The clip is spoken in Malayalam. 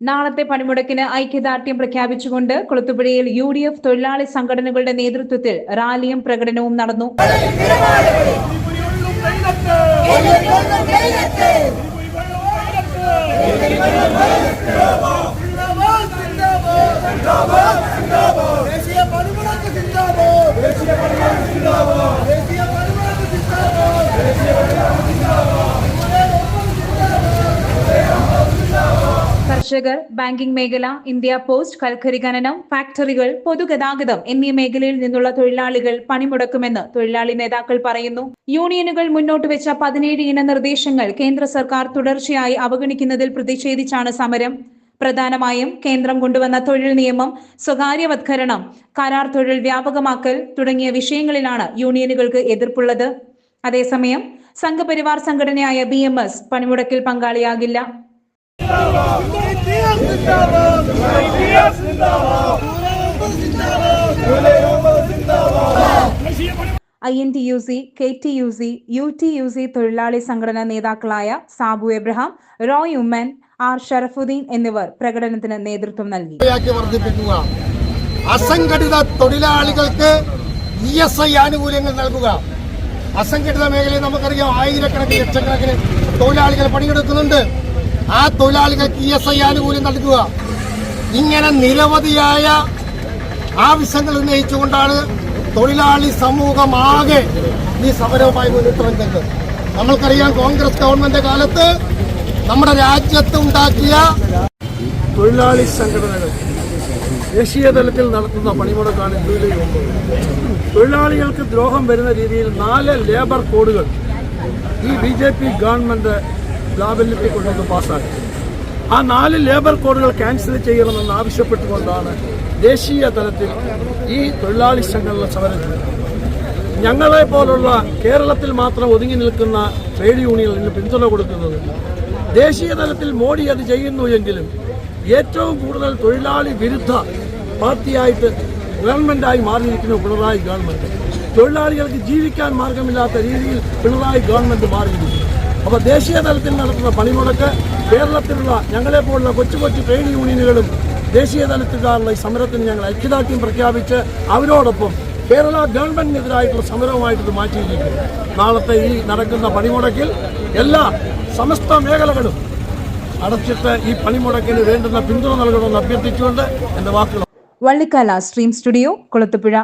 നാളത്തെ പണിമുടക്കിന് ഐക്യദാർഢ്യം പ്രഖ്യാപിച്ചുകൊണ്ട് കൊളുത്തുപുഴയിൽ യു ഡി എഫ് തൊഴിലാളി സംഘടനകളുടെ നേതൃത്വത്തിൽ റാലിയും പ്രകടനവും നടന്നു പണിമുടക്ക് സിന്ദാബാദ് ദേശീയ പണിമുടക്ക് സിന്ദാബാദ് ദേശീയ പണിമുടക്ക് സിന്ദാബാദ് കർഷകർ ബാങ്കിംഗ് മേഖല ഇന്ത്യ പോസ്റ്റ് കൽക്കരി ഖനനം ഫാക്ടറികൾ പൊതുഗതാഗതം എന്നീ മേഖലയിൽ നിന്നുള്ള തൊഴിലാളികൾ പണിമുടക്കുമെന്ന് തൊഴിലാളി നേതാക്കൾ പറയുന്നു. യൂണിയനുകൾ മുന്നോട്ട് വെച്ച പതിനേഴ് ഇന നിർദ്ദേശങ്ങൾ കേന്ദ്ര സർക്കാർ തുടർച്ചയായി അവഗണിക്കുന്നതിൽ പ്രതിഷേധിച്ചാണ് സമരം. പ്രധാനമായും കേന്ദ്രം കൊണ്ടുവന്ന തൊഴിൽ നിയമം സ്വകാര്യവത്കരണം കരാർ തൊഴിൽ വ്യാപകമാക്കൽ തുടങ്ങിയ വിഷയങ്ങളിലാണ് യൂണിയനുകൾക്ക് എതിർപ്പുള്ളത്. അതേസമയം സംഘപരിവാർ സംഘടനയായ ബി എം എസ് പണിമുടക്കിൽ പങ്കാളിയാകില്ല. I N T U C K T U C U T U C തൊഴിലാളി സംഘടനാ നേതാക്കളായ സാബു എബ്രഹാം റോയ് ഉമ്മൻ ആർ ഷറഫുദ്ദീൻ എന്നിവർ പ്രകടനത്തിന് നേതൃത്വം നൽകി. വർദ്ധിപ്പിക്കുക. അസംഘടിത തൊഴിലാളികൾക്ക് ഇ എസ് ഐ ആനുകൂല്യങ്ങൾ നൽകുക. അസംഘടിത മേഖലയിൽ നമുക്കറിയാം ആയിരക്കണക്കിന് ലക്ഷക്കണക്കിന് തൊഴിലാളികൾ പണിയെടുക്കുന്നുണ്ട്. ആ തൊഴിലാളികൾക്ക് ഇ എസ് ഐ ആനുകൂല്യം നൽകുക. ഇങ്ങനെ നിരവധിയായ ആവശ്യങ്ങൾ ഉന്നയിച്ചുകൊണ്ടാണ് തൊഴിലാളി സമൂഹമാകെ ഈ സമരവുമായി മുന്നിട്ട് വന്നത്. നമ്മൾക്കറിയാം കോൺഗ്രസ് ഗവൺമെന്റ് കാലത്ത് നമ്മുടെ രാജ്യത്ത് ഉണ്ടാക്കിയ തൊഴിലാളി സംഘടനകൾ ദേശീയ തലത്തിൽ നടത്തുന്ന പണിമുടക്കാണ് തൊഴിലാളികൾക്ക് ദ്രോഹം വരുന്ന രീതിയിൽ നാല് ലേബർ കോഡുകൾ ഈ ബി ജെ പി ഗവൺമെന്റ് പ്രാബല്യത്തിൽ കൊണ്ടുവന്ന് പാസ്സാക്കി. ആ നാല് ലേബർ കോഡുകൾ ക്യാൻസൽ ചെയ്യണമെന്ന് ആവശ്യപ്പെട്ടുകൊണ്ടാണ് ദേശീയ തലത്തിൽ ഈ തൊഴിലാളി സംഘടന സമരം ഞങ്ങളെ പോലുള്ള കേരളത്തിൽ മാത്രം ഒതുങ്ങി നിൽക്കുന്ന ട്രേഡ് യൂണിയനിൽ പിന്തുണ കൊടുക്കുന്നത് ദേശീയ തലത്തിൽ മോഡി അത് ചെയ്യുന്നു എങ്കിലും ഏറ്റവും കൂടുതൽ തൊഴിലാളി വിരുദ്ധ പാർട്ടിയായിട്ട് ഗവൺമെന്റായി മാറിയിരിക്കുന്നു പിണറായി ഗവൺമെന്റ്. തൊഴിലാളികൾക്ക് ജീവിക്കാൻ മാർഗമില്ലാത്ത രീതിയിൽ പിണറായി ഗവൺമെന്റ് മാറിയിരിക്കുന്നു. അപ്പോൾ ദേശീയ തലത്തിൽ നടത്തുന്ന പണിമുടക്ക് കേരളത്തിലുള്ള ഞങ്ങളെ പോലുള്ള കൊച്ചു കൊച്ചു ട്രേഡ് യൂണിയനുകളും ദേശീയ തലത്തിലുള്ള ഈ സമരത്തിന് ഞങ്ങൾ ഐക്യദാർഢ്യം പ്രഖ്യാപിച്ച് അവരോടൊപ്പം കേരള ഗവൺമെന്റിനെതിരായിട്ടുള്ള സമരവുമായിട്ട് ഇത് മാറ്റിയിരിക്കുന്നു. നാളത്തെ ഈ നടക്കുന്ന പണിമുടക്കിൽ എല്ലാ സമസ്ത മേഖലകളും അടച്ചിട്ട് ഈ പണിമുടക്കിന് വേണ്ടുന്ന പിന്തുണ നൽകണമെന്ന് അഭ്യർത്ഥിച്ചുകൊണ്ട് എന്റെ വാക്കുകൾ വള്ളിക്കാല സ്ട്രീം സ്റ്റുഡിയോ കൊളുത്തുപുഴ.